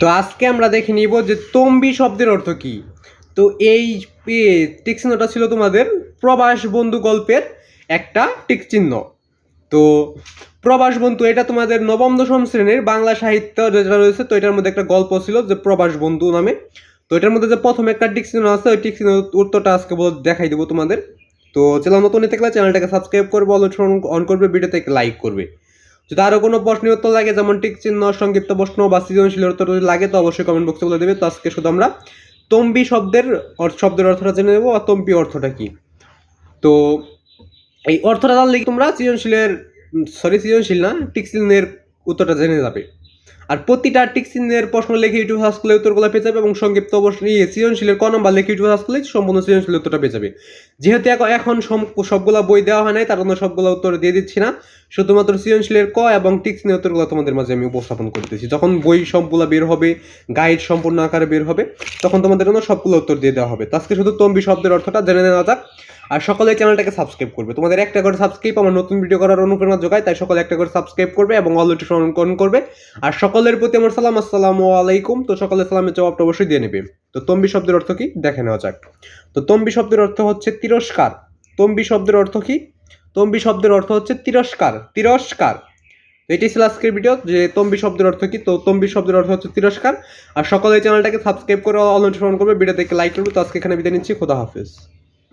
তো আজকে আমরা দেখে নিব যে তম্বি শব্দের অর্থ কি। তো এই টিক চিহ্নটা ছিল তোমাদের প্রবাস বন্ধু গল্পের একটা টিক চিহ্ন তো প্রবাস বন্ধু, এটা তোমাদের নবম, দশম শ্রেণির বাংলা সাহিত্য যেটা রয়েছে, তো এটার মধ্যে একটা গল্প ছিল যে প্রবাস বন্ধু নামে। তো এটার মধ্যে যে প্রথম একটা টিক চিহ্ন আছে, ওই টিক চিহ্ন উত্তরটা আজকে দেখাই দেবো তোমাদের। তো চ্যানেল নতুন গেলে চ্যানেলটাকে সাবস্ক্রাইব করবে অলরেডি অন করবে, ভিডিওতে লাইক করবে। যদি আরও কোনো প্রশ্নের উত্তর লাগে, যেমন টিক চিহ্ন, সংক্ষিপ্ত প্রশ্ন বা সৃজনশীল উত্তর যদি লাগে, তো অবশ্যই কমেন্ট বক্সে বলে দেবে। তো আজকে শুধু আমরা তম্বি শব্দের শব্দের অর্থটা জেনে নেব, আর তম্বি অর্থটা কি? তো এই অর্থটা জানলে তোমরা সৃজনশীলের সরি সৃজনশীল না, টিক চিহ্নের উত্তরটা জেনে যাবে। আর প্রতিটা টিক চিহ্নের প্রশ্ন লিখে ইউটিউব সার্চ করলে উত্তরগুলো পেয়ে যাবে এবং সংক্ষিপ্ত ইয়ে সৃজনশীলের ক নম্বর লিখে ইউটিউব সার্চ করলে সম্পূর্ণ সৃজনশীল উত্তরটা পেয়ে যাবে। যেহেতু এখন- সবগুলা বই দেওয়া হয় নাই, তার জন্য সবগুলো উত্তর দিয়ে দিচ্ছি না। শুধুমাত্র সৃজনশীলের ক এবং টিক চিহ্নের উত্তরগুলো তোমাদের মাঝে আমি উপস্থাপন করতেছি। যখন বই সবগুলো বের হবে গাইড সম্পূর্ণ আকারে বের হবে, তখন তোমাদের জন্য সবগুলো উত্তর দিয়ে দেওয়া হবে। তো আজকে শুধু তম্বি শব্দের অর্থটা জেনে নেওয়া যাক। আর সকলে চ্যানেলটাকে সাবস্ক্রাইব করবে। তোমাদের একটা করে সাবস্ক্রাইব আমার নতুন ভিডিও করার অনুপ্রেরণা যোগায়, তাই সকলে একটা করে সাবস্ক্রাইব করবে এবং অল নোটিফিকেশন করবে। আর সকলের প্রতি আমার সালাম, আসসালামু আলাইকুম। তো সকলের সালামের জবাবটা অবশ্যই দিয়ে নেবে। তো তম্বি শব্দের অর্থ কি? দেখে নেওয়া যাক। তো তম্বি শব্দের অর্থ হচ্ছে তিরস্কার। তম্বি শব্দের অর্থ কি? তম্বি শব্দের অর্থ হচ্ছে তিরস্কার। তিরস্কার। এটি ছিল আজকের ভিডিও যে তম্বি শব্দের অর্থ কি? তো তম্বি শব্দের অর্থ হচ্ছে তিরস্কার। আর সকলে চ্যানেলটাকে সাবস্ক্রাইব করে নোটিফিকেশন করবে ভিডিও দেখে লাইক করবে। তো আজকে এখানে বিদায় নিচ্ছি। খোদা হাফেজ।